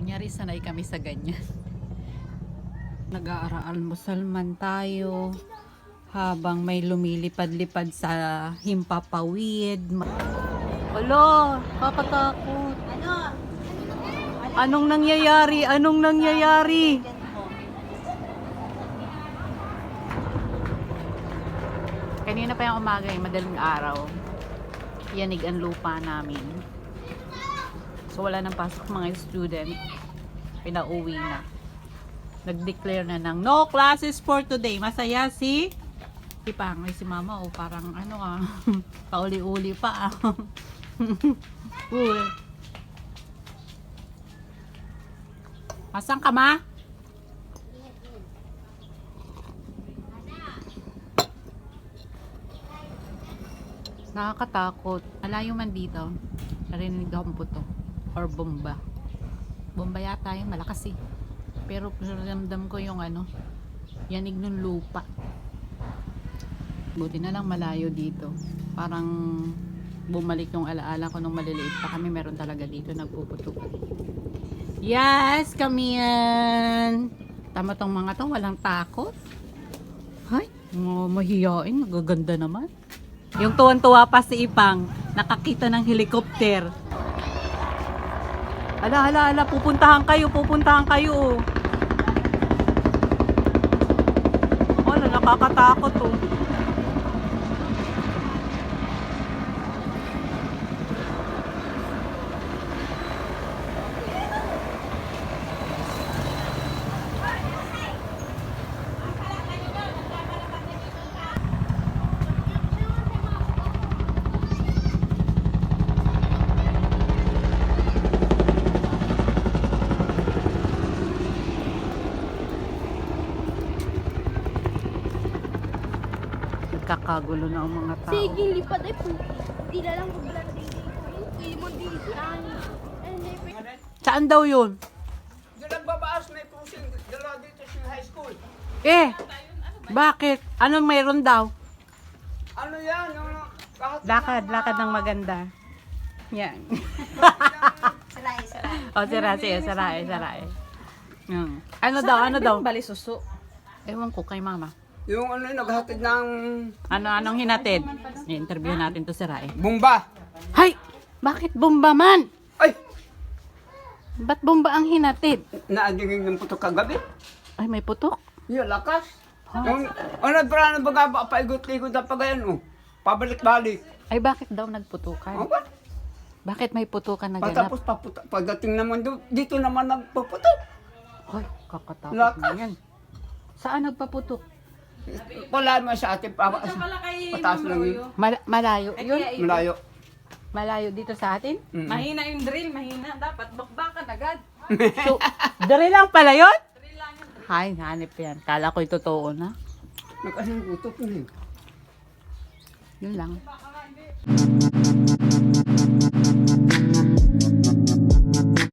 Kunyari, sanay kami sa ganyan. Nag-aalmusal man tayo habang may lumilipad-lipad sa himpapawid. Alo, kakatakot. Ano? Anong nangyayari? Anong nangyayari? Kanina pa yung umaga eh, madaling araw. Yanig ang lupa namin. So wala nang pasok mga student. Pinauwi na. Nag-declare na ng no classes for today. Masaya si si Pangay si Mama oh, parang ano ah, pauli-uli pa ah. Uy. Asan ka ma? Nakakatakot. Malayo man dito. Narinig akong puto. Or bomba. Bomba yata yung malakas eh. Pero ramdam ko yung ano, yanig ng lupa. Buti na lang malayo dito. Parang bumalik yung alaala ko nung maliliit pa kami. Meron talaga dito nagpuputukan. Yes, kami yan. Tama tong mga to, walang takot. Hay, mga mahiyain, nagaganda naman. Yung tuwan-tuwa pa si Ipang, nakakita ng helicopter. Ala, ala, ala, pupuntahan kayo, pupuntahan kayo. oh. Nakakatakot oh. Nagkakagulo na ang mga tao. Sige, lipad ay po. Di na lang maglanding dito. Hindi mo dito. Saan daw yun? Diyan nagbabaas may pusing dalawa dito sa high school. Eh, bakit? Anong mayroon daw? Ano yan? Yung, kahit Lakad, lakad ng maganda. Yan. Saray, saray. o, sira, sige, saray, saray. Yan. Ano daw, ano daw? Bali suso. Ewan ko kay mama. Yung ano yun, naghatid ng Ano, anong hinatid? I-interview natin to si Rai. bumba. Hay! Bakit bomba man? Ay! Ba't bomba ang hinatid? Naagiging ng puto kagabi. Ay, may putok. Yung lakas. Yung, ano, para na baga ba, paigot-ikot na pagayan, oh. Pabalik-balik. Ay, bakit daw nagputukan? ba? Bakit may putukan na ganap? Patapos paputa, pagdating naman do, dito naman nagpaputok. Ay, kakatakot Lakas. na yan. Saan nagpaputok? Wala naman sa atin, pa, Pala kay pataas lang yun. Mal- malayo yun? Malayo. Malayo dito sa atin? Mm. Mahina yung drill, mahina. Dapat bakbakan agad. So, dari lang pala yun? Hay, hanip yan. Kala ko yung totoo na. Nagkasing putok yun eh. Yun lang.